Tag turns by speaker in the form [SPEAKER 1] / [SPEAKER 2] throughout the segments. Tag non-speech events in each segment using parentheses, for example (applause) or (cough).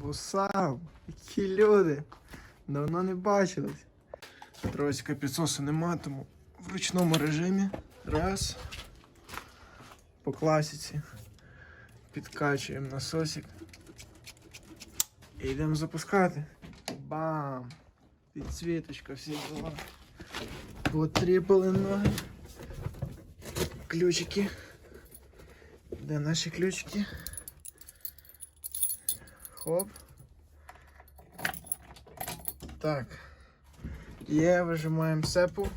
[SPEAKER 1] Вусав, які люди. Давно не бачились. Тросика підсосу нема, тому в ручному режимі. Раз. По класіці. Підкачуємо насосик. І йдемо запускати. Бам! Підсвіточка, всі дела. Потріпали ноги. Ключики. Де наші ключики? Хоп. Так. Є, вижимаємо сепу.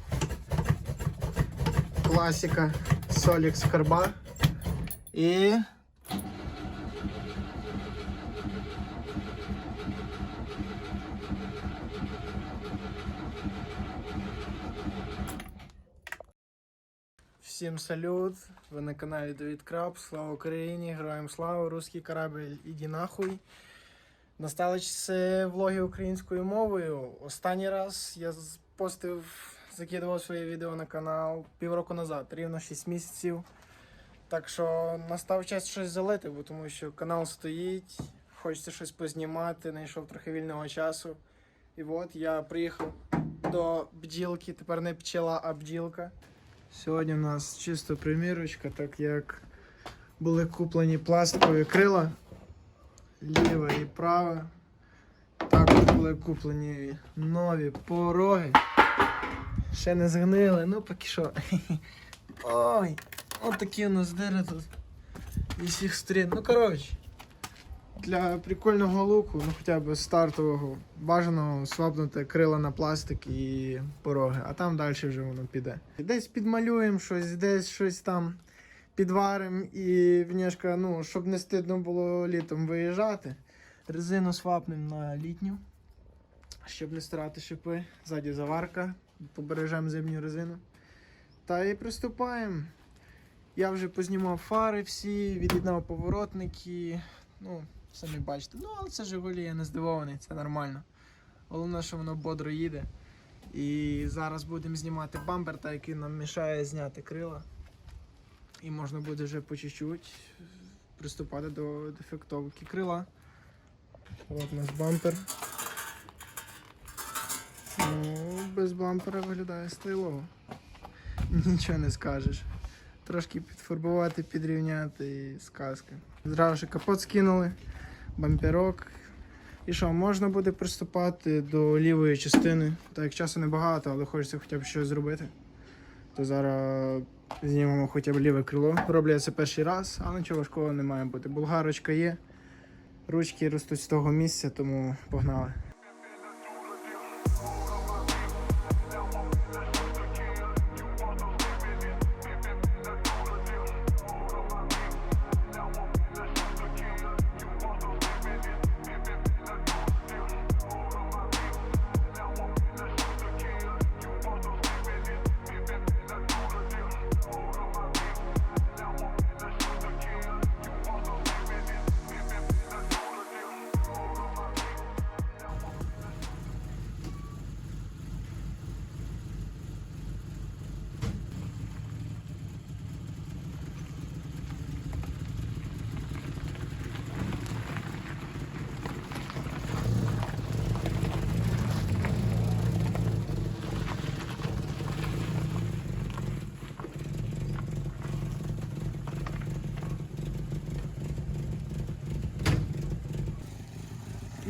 [SPEAKER 1] Класика Solix Карба. І. Всім салют! Ви на каналі Давід Краб. Слава Україні! Героям слава! Руський корабель, іди нахуй. Настали часи влоги українською мовою. Останній раз я постив, закидував своє відео на канал півроку назад, рівно 6 місяців. Так що настав час щось залити, бо тому що канал стоїть, хочеться щось познімати, знайшов трохи вільного часу. І от я приїхав до бджілки, тепер не пчела, а бджілка. Сьогодні у нас чисто примірочка, так як були куплені пластикові крила ліве і праве. Також були куплені нові пороги. Ще не згнили, ну поки що. (laughs) Ой, от у нас дири тут. І всіх сторін. Ну коротше. Для прикольного луку, ну хоча б стартового, бажано свапнути крила на пластик і пороги, а там далі вже воно піде. Десь підмалюємо щось, десь щось там підваримо і внешка, ну, щоб не стидно було літом виїжджати. Резину свапнемо на літню, щоб не стирати шипи. Ззаді заварка, побережемо зимню резину. Та і приступаємо. Я вже познімав фари всі, від'єднав поворотники. Ну, самі бачите. Ну, але це Жигулі, я не здивований, це нормально. Головне, що воно бодро їде. І зараз будемо знімати бампер, та який нам мішає зняти крила. І можна буде вже по чуть-чуть приступати до дефектовки крила. От наш бампер. Ну, без бампера виглядає стилово. Нічого не скажеш. Трошки підфарбувати, підрівняти і сказка. Зразу ж капот скинули, бамперок. І що, можна буде приступати до лівої частини. Так як часу небагато, але хочеться хоча б щось зробити. То зараз знімемо хоча б ліве крило. Роблю це перший раз, але нічого важкого не має бути. Булгарочка є. Ручки ростуть з того місця, тому погнали.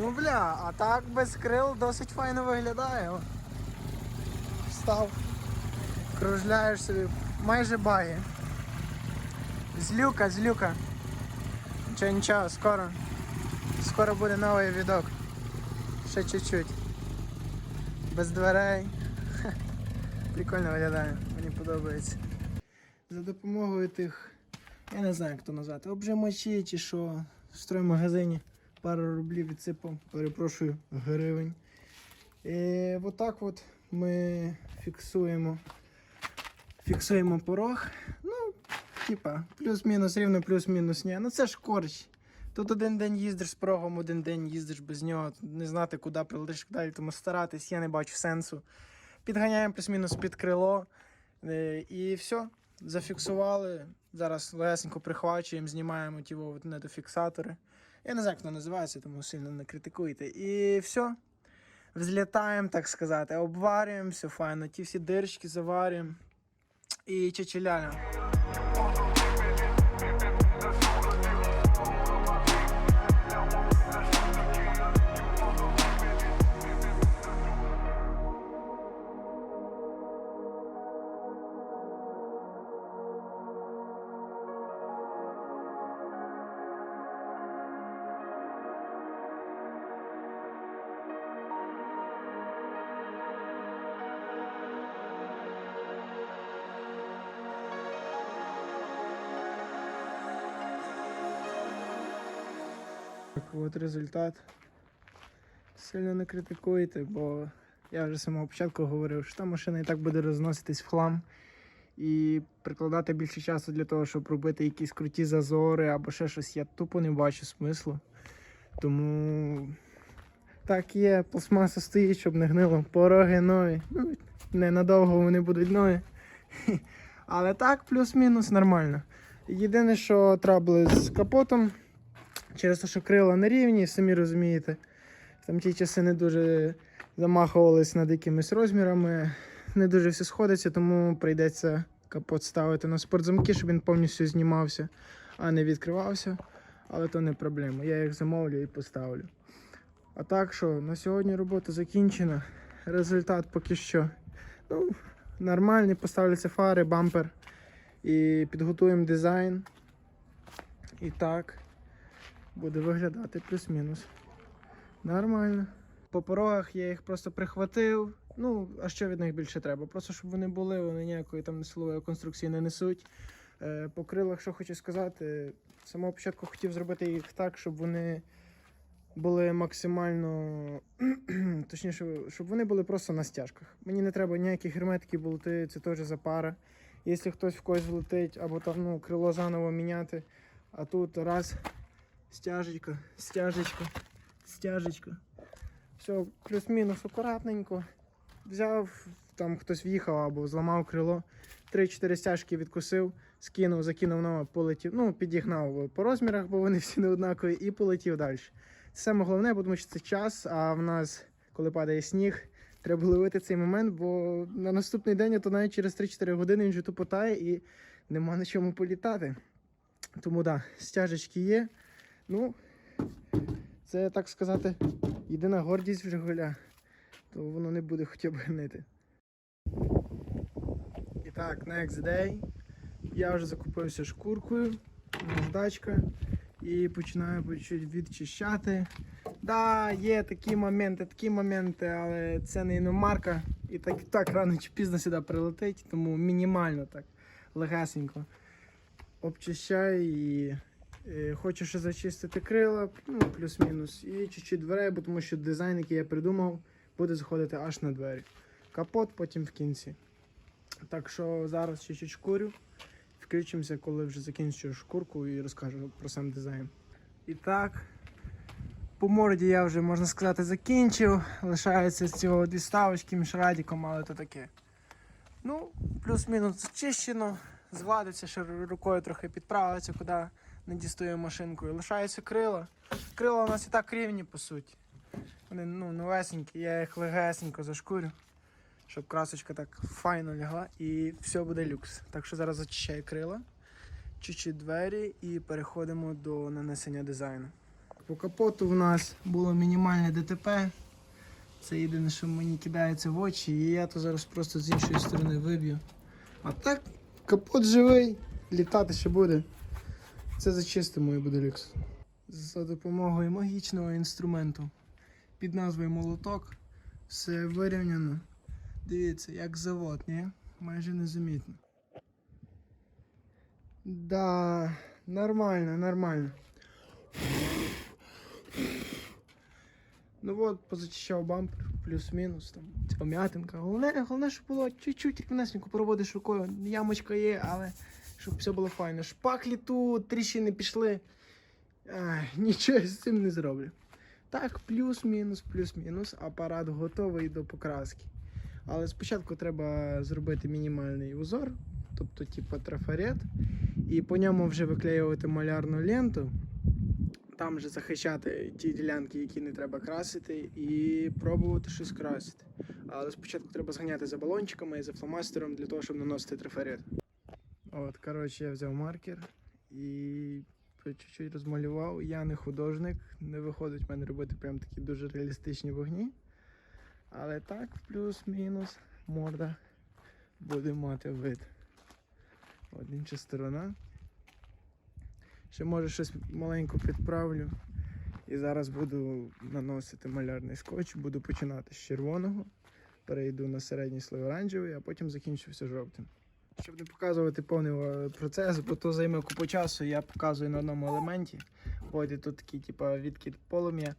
[SPEAKER 1] Ну бля, а так без крил досить файно виглядає. Встав. Кружляєш собі, майже баги. Злюка, злюка. Нічого, нічого, скоро. Скоро буде новий відок. Ще чуть-чуть. Без дверей. Прикольно виглядає, мені подобається. За допомогою тих, я не знаю, як то назвати, обжимачі чи що, в строймагазині пару рублів відсипав, перепрошую, гривень. І отак от ми фіксуємо, фіксуємо порог. Ну, типа, плюс-мінус рівно, плюс-мінус ні. Ну це ж корч. Тут один день їздиш з порогом, один день їздиш без нього, не знати, куди прилетиш далі, тому старатись, я не бачу сенсу. Підганяємо плюс-мінус під крило. Е, І все, зафіксували. Зараз легесенько прихвачуємо, знімаємо ті недофіксатори Я не знаю, як воно називається, тому сильно не критикуйте. І все. Взлітаємо, так сказати, обварюємо, все файно. Ті всі дирочки заварюємо. І чечеляля. От результат. Сильно не критикуйте, бо я вже з самого початку говорив, що та машина і так буде розноситись в хлам. І прикладати більше часу для того, щоб робити якісь круті зазори або ще щось, я тупо не бачу смислу. Тому так є, пластмаса стоїть, щоб не гнило. Пороги нові. Ну, ненадовго вони будуть нові. (laughs) Але так, плюс-мінус нормально. Єдине, що трабли з капотом, через те, що крила на рівні, самі розумієте. Там ті часи не дуже замахувались над якимись розмірами, не дуже все сходиться, тому прийдеться капот ставити на спортзамки, щоб він повністю знімався, а не відкривався. Але то не проблема. Я їх замовлю і поставлю. А так що, на сьогодні робота закінчена. Результат поки що ну, нормальний. Поставляться фари, бампер і підготуємо дизайн. І так буде виглядати плюс-мінус. Нормально. По порогах я їх просто прихватив. Ну, а що від них більше треба? Просто щоб вони були, вони ніякої там силової конструкції не несуть. Е, по крилах, що хочу сказати, з самого початку хотів зробити їх так, щоб вони були максимально. (clears throat) Точніше, щоб вони були просто на стяжках. Мені не треба ніяких герметиків болти, це теж запара. Якщо хтось в когось влетить, або там ну, крило заново міняти, а тут раз стяжечка, стяжечка, стяжечка. Все, плюс-мінус акуратненько. Взяв, там хтось в'їхав або зламав крило. 3-4 стяжки відкусив, скинув, закинув нове, полетів. Ну, підігнав по розмірах, бо вони всі не однакові, і полетів далі. Це саме головне, бо тому що це час, а в нас, коли падає сніг, треба ловити цей момент, бо на наступний день, а то навіть через 3-4 години він вже тупотає і нема на чому політати. Тому так, да, стяжечки є. Ну, це так сказати, єдина гордість в Жигуля, то воно не буде хоча б гнити. І так, next day. Я вже закупився шкуркою, наждачка, і починаю по чуть відчищати. Да, є такі моменти, такі моменти, але це не іномарка. І так, так рано чи пізно сюди прилетить, тому мінімально так, легесенько. Обчищаю і Хочу ще зачистити крила, ну, плюс-мінус. І чуть-чуть дверей, бо тому що дизайн, який я придумав, буде заходити аж на двері. Капот потім в кінці. Так що зараз чуть-чуть шкурю. Включимося, коли вже закінчу шкурку і розкажу про сам дизайн. І так, по морді я вже, можна сказати, закінчив. Лишається з цього дві ставочки між радіком, але то таке. Ну, плюс-мінус зачищено, згладиться, ще рукою трохи підправиться, куди не дістаю машинкою. Лишаються крила. Крила у нас і так рівні, по суті. Вони ну, новесенькі, я їх легесенько зашкурю, щоб красочка так файно лягла і все буде люкс. Так що зараз зачищаю крила, чуть-чуть двері і переходимо до нанесення дизайну. По капоту в нас було мінімальне ДТП. Це єдине, що мені кидається в очі, і я то зараз просто з іншої сторони виб'ю. А так, капот живий, літати ще буде. Це зачистимо і буде люкс. За допомогою магічного інструменту під назвою молоток все вирівняно. Дивіться, як завод, ні? Майже незамітно. Да, нормально, нормально. Ну от, позачищав бампер, плюс-мінус, там, ця м'ятинка. Головне, головне, щоб було чуть-чуть рівнесенько проводиш рукою. Ямочка є, але щоб все було файно. Шпаклі тут, тріщини пішли. Ай, нічого з цим не зроблю. Так, плюс-мінус, плюс-мінус. Апарат готовий до покраски. Але спочатку треба зробити мінімальний узор, тобто, типу, трафарет, і по ньому вже виклеювати малярну ленту. там же захищати ті ділянки, які не треба красити, і пробувати щось красити. Але спочатку треба зганяти за балончиками і за фломастером для того, щоб наносити трафарет. От, коротше, я взяв маркер і чуть-чуть розмалював. Я не художник, не виходить в мене робити прям такі дуже реалістичні вогні. Але так, плюс-мінус, морда буде мати вид. От інша сторона. Ще може щось маленько підправлю. І зараз буду наносити малярний скотч, буду починати з червоного, перейду на середній слой оранжевий, а потім закінчу все жовтим. Щоб не показувати повний е, процес, бо то займе купу часу, я показую на одному елементі. От і тут такий, типа, відкид полум'я.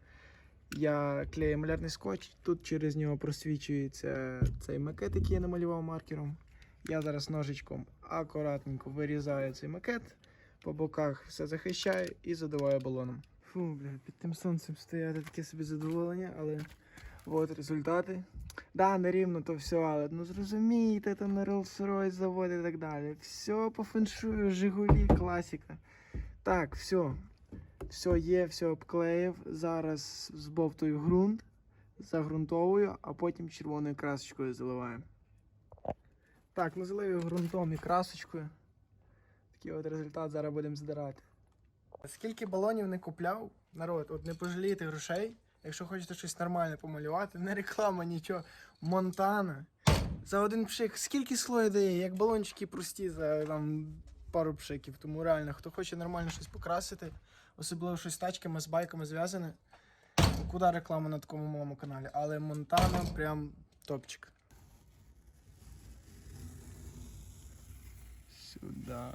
[SPEAKER 1] Я клею малярний скотч, тут через нього просвічується цей макет, який я намалював маркером. Я зараз ножичком акуратненько вирізаю цей макет, по боках все захищаю і задуваю балоном. Фу, бля, під тим сонцем стояти таке собі задоволення, але от результати. Да, не рівно то все, але ну зрозумійте, то на Rolls-Royce завод і так далі. Все по феншую, Жигулі, класика. Так, все. Все є, все обклеїв. Зараз збовтую ґрунт, загрунтовую, а потім червоною красочкою заливаю. Так, ну залию ґрунтом і красочкою. Такий от результат зараз будемо здирати. Скільки балонів не купляв, народ, от не пожалійте грошей. Якщо хочете щось нормальне помалювати, не реклама, нічого. Монтана. За один пшик. Скільки слоїв дає, як балончики прості за там, пару пшиків. Тому реально, хто хоче нормально щось покрасити, особливо щось з тачками, з байками зв'язане. Куди реклама на такому малому каналі? Але Монтана прям топчик. Сюди.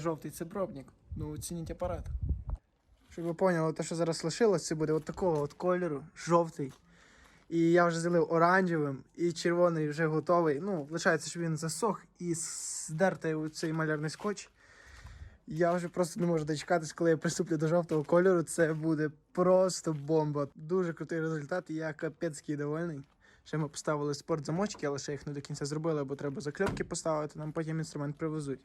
[SPEAKER 1] Жовтий це пробник. Ну, оцініть апарат. Щоб ви поняли, те, що зараз лишилось, це буде от такого от кольору, жовтий. І я вже залив оранжевим, і червоний вже готовий. Ну, лишається, щоб він засох і здерти цей малярний скотч. Я вже просто не можу дочекатись, коли я приступлю до жовтого кольору. Це буде просто бомба. Дуже крутий результат, я капецький довольний. Ще ми поставили спортзамочки, але ще їх не до кінця зробили, бо треба закльопки поставити, нам потім інструмент привезуть.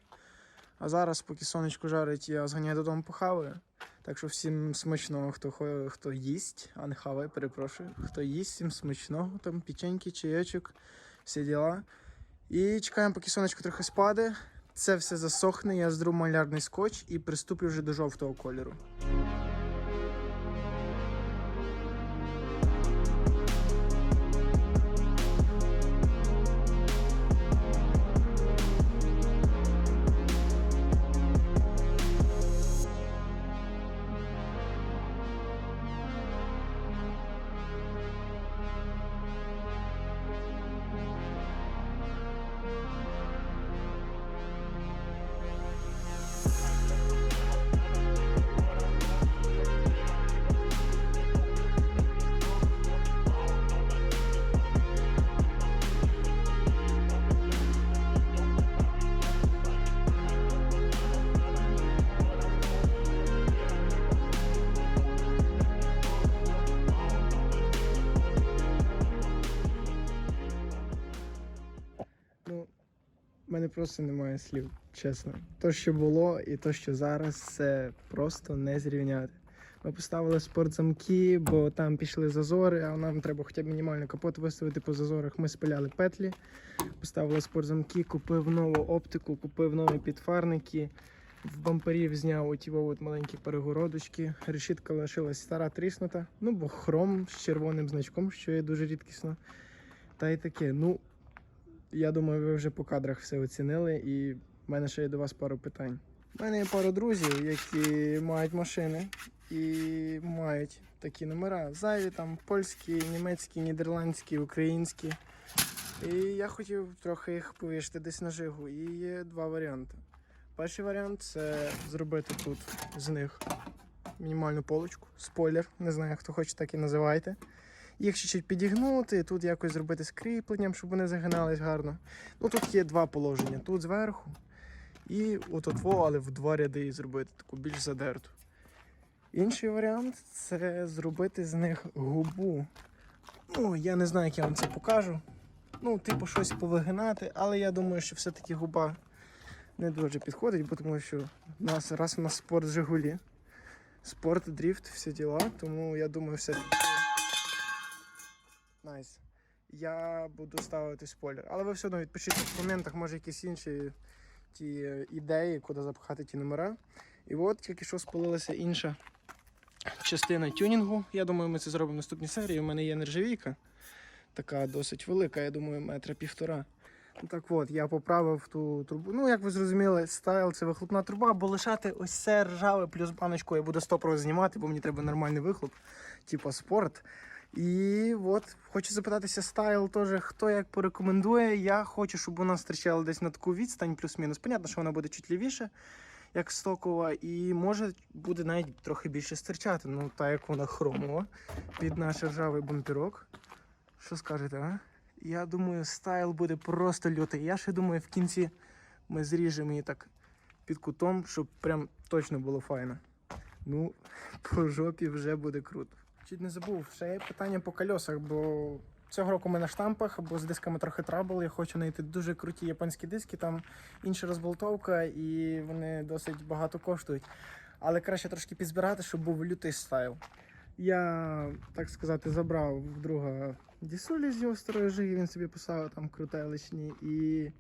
[SPEAKER 1] А зараз, поки сонечко жарить, я зганяю додому похаваю. Так що всім смачного, хто хто їсть, а не хаває, перепрошую. Хто їсть, всім смачного, там печеньки, чайочок, всі діла. І чекаємо, поки сонечко трохи спаде. Це все засохне, я здру малярний скотч і приступлю вже до жовтого кольору. Мене просто немає слів, чесно. То, що було, і то, що зараз, це просто не зрівняти. Ми поставили спортзамки, бо там пішли зазори, а нам треба хоча б мінімально капот виставити по зазорах. Ми спиляли петлі, поставили спортзамки, купив нову оптику, купив нові підфарники. В бамперів зняв оті от маленькі перегородочки. Решітка лишилась стара тріснута. Ну, бо хром з червоним значком, що є дуже рідкісно. Та й таке. Ну, я думаю, ви вже по кадрах все оцінили, і в мене ще є до вас пару питань. У мене є пару друзів, які мають машини і мають такі номера. Зайві там польські, німецькі, нідерландські, українські. І я хотів трохи їх повішати десь на жигу. І є два варіанти. Перший варіант це зробити тут з них мінімальну полочку, спойлер, не знаю, хто хоче, так і називайте. Їх чуть-чуть підігнути, тут якось зробити скріпленням, щоб вони загинались гарно. Ну тут є два положення: тут зверху і отут во, але в два ряди зробити таку більш задерту. Інший варіант це зробити з них губу. Ну, я не знаю, як я вам це покажу. Ну, типу, щось повигинати, але я думаю, що все-таки губа не дуже підходить, бо тому що в нас раз у нас спорт Жигулі, спорт, дріфт, всі діла, тому я думаю, все. Я буду ставити спойлер. Але ви все одно відпишіть в коментах, може якісь інші ті е, ідеї, куди запхати ті номера. І от тільки що спалилася інша частина тюнінгу. Я думаю, ми це зробимо в наступній серії. У мене є нержавійка, така досить велика, я думаю, метра півтора. Ну, Так от, я поправив ту трубу. Ну, як ви зрозуміли, стайл це вихлопна труба, бо лишати ось це ржаве плюс баночку я буду 100% знімати, бо мені треба нормальний вихлоп, типу спорт. І от хочу запитатися стайл теж, хто як порекомендує. Я хочу, щоб вона зустрічала десь на таку відстань, плюс-мінус. Понятно, що вона буде чуть лівіше, як стокова, і може буде навіть трохи більше стирчати. Ну, так як вона хромова під наш ржавий бампірок. Що скажете, а? Я думаю, стайл буде просто лютий. Я ще думаю, в кінці ми зріжемо її так під кутом, щоб прям точно було файно. Ну, (laughs) по жопі вже буде круто. Чуть не забув, ще є питання по кольосах, бо цього року ми на штампах, бо з дисками трохи трабл. Я хочу знайти дуже круті японські диски, там інша розболтовка, і вони досить багато коштують. Але краще трошки підзбирати, щоб був лютий стайл. Я, так сказати, забрав в друга дісолі з його старої жиги, він собі писав там крутеличні. І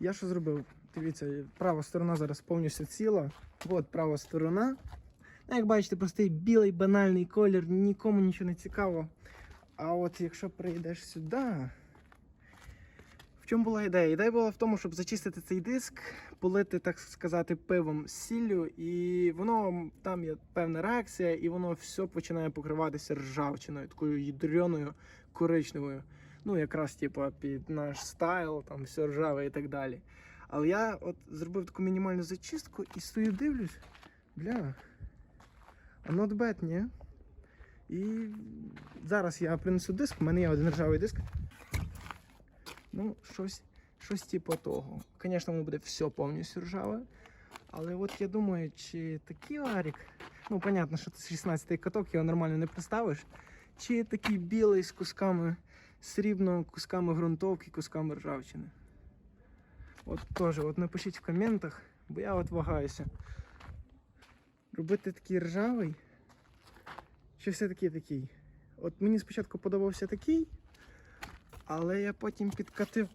[SPEAKER 1] я що зробив? Дивіться, права сторона зараз повністю ціла. От права сторона. Ну, як бачите, простий білий банальний колір, нікому нічого не цікаво. А от якщо прийдеш сюди. В чому була ідея? Ідея була в тому, щоб зачистити цей диск, полити, так сказати, пивом з сіллю, і воно там є певна реакція, і воно все починає покриватися ржавчиною, такою ядреною коричневою. Ну, якраз типу, під наш стайл, там все ржаве і так далі. Але я от зробив таку мінімальну зачистку і стою дивлюсь. Бля. Not bad, ні? І зараз я принесу диск, в мене є один ржавий диск. Ну, щось, щось типу того. Звісно, воно буде все повністю ржаве. Але от я думаю, чи такий варік, ну, понятно, що це 16-й каток, його нормально не представиш. Чи такий білий з кусками срібного, кусками ґрунтовки, кусками ржавчини. От теж, от напишіть в коментах, бо я от вагаюся. Робити такий ржавий, чи все-таки такий? От мені спочатку подобався такий, але я потім підкатив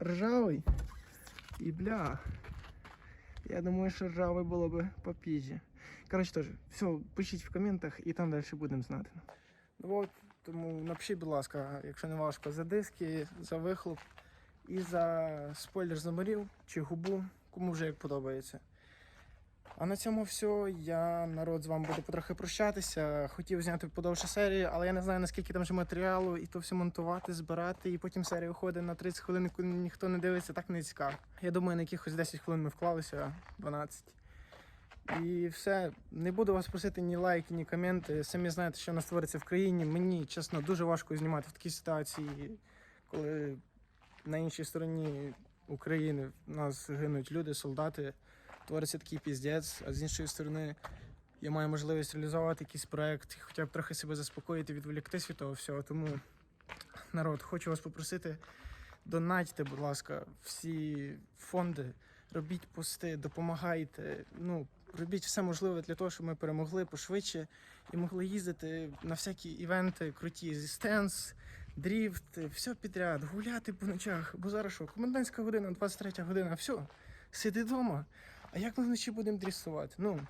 [SPEAKER 1] ржавий. І бля. Я думаю, що ржавий було би попізже. Коротше, теж, все, пишіть в коментах і там далі будемо знати. Ну от, тому напишіть, будь ласка, якщо не важко, за диски, за вихлоп і за спойлер заморів чи губу, кому вже як подобається. А на цьому все. Я народ з вами буду потрохи прощатися. Хотів зняти подовше серію, але я не знаю наскільки там вже матеріалу, і то все монтувати, збирати, і потім серія виходить на 30 хвилин, коли ніхто не дивиться, так не цікаво. Я думаю, на якихось 10 хвилин ми вклалися, 12. І все. Не буду вас просити ні лайки, ні коменти. Самі знаєте, що нас твориться в країні. Мені чесно дуже важко знімати в такій ситуації, коли на іншій стороні України в нас гинуть люди, солдати твориться такий піздець, а з іншої сторони, я маю можливість реалізувати якийсь проект, хоча б трохи себе заспокоїти, відволіктись від того всього. Тому, народ, хочу вас попросити, Донатьте, будь ласка, всі фонди, робіть пости, допомагайте. Ну, робіть все можливе для того, щоб ми перемогли пошвидше і могли їздити на всякі івенти круті зі стенс, дріфт, все підряд, гуляти по ночах. Бо зараз що, комендантська година, 23 година, все, сиди вдома. А як ми вночі будемо дрістувати? Ну,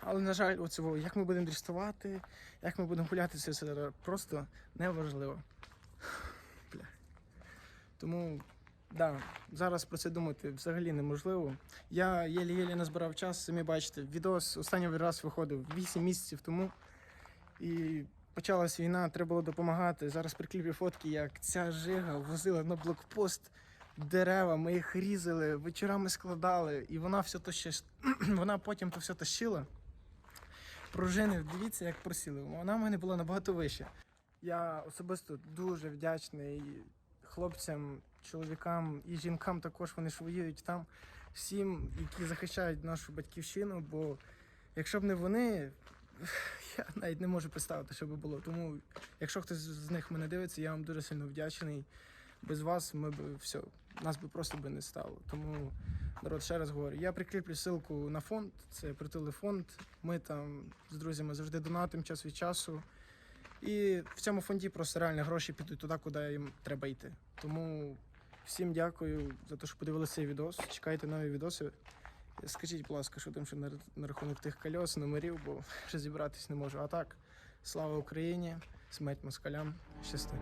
[SPEAKER 1] але, на жаль, оцього, як ми будемо дрістувати, як ми будемо гуляти, це все просто неважливо. (sighs) Бля. Тому, да, зараз про це думати взагалі неможливо. Я єлі-єлі назбирав час, самі бачите, відос останній раз виходив 8 місяців тому. І почалась війна, треба було допомагати. Зараз прикріплю фотки, як ця жига возила на блокпост дерева, ми їх різали, вечорами складали, і вона все то ще вона потім то все тащила. Пружини, дивіться, як просіли. Вона в мене була набагато вища. Я особисто дуже вдячний хлопцям, чоловікам і жінкам також вони ж воюють там, всім, які захищають нашу батьківщину. Бо якщо б не вони, (sighs) я навіть не можу представити, що би було. Тому, якщо хтось з них мене дивиться, я вам дуже сильно вдячний. Без вас ми б все, нас би просто би не стало. Тому, народ, ще раз говорю, я прикріплю ссылку на фонд, це притулий фонд. Ми там з друзями завжди донатимо час від часу. І в цьому фонді просто реально гроші підуть туди, куди їм треба йти. Тому всім дякую за те, що подивилися цей відос. Чекайте нові відоси. Скажіть, будь ласка, що там ще на, на рахунок тих кольос, номерів, бо (laughs) ще зібратись не можу. А так, слава Україні, смерть москалям, щасти.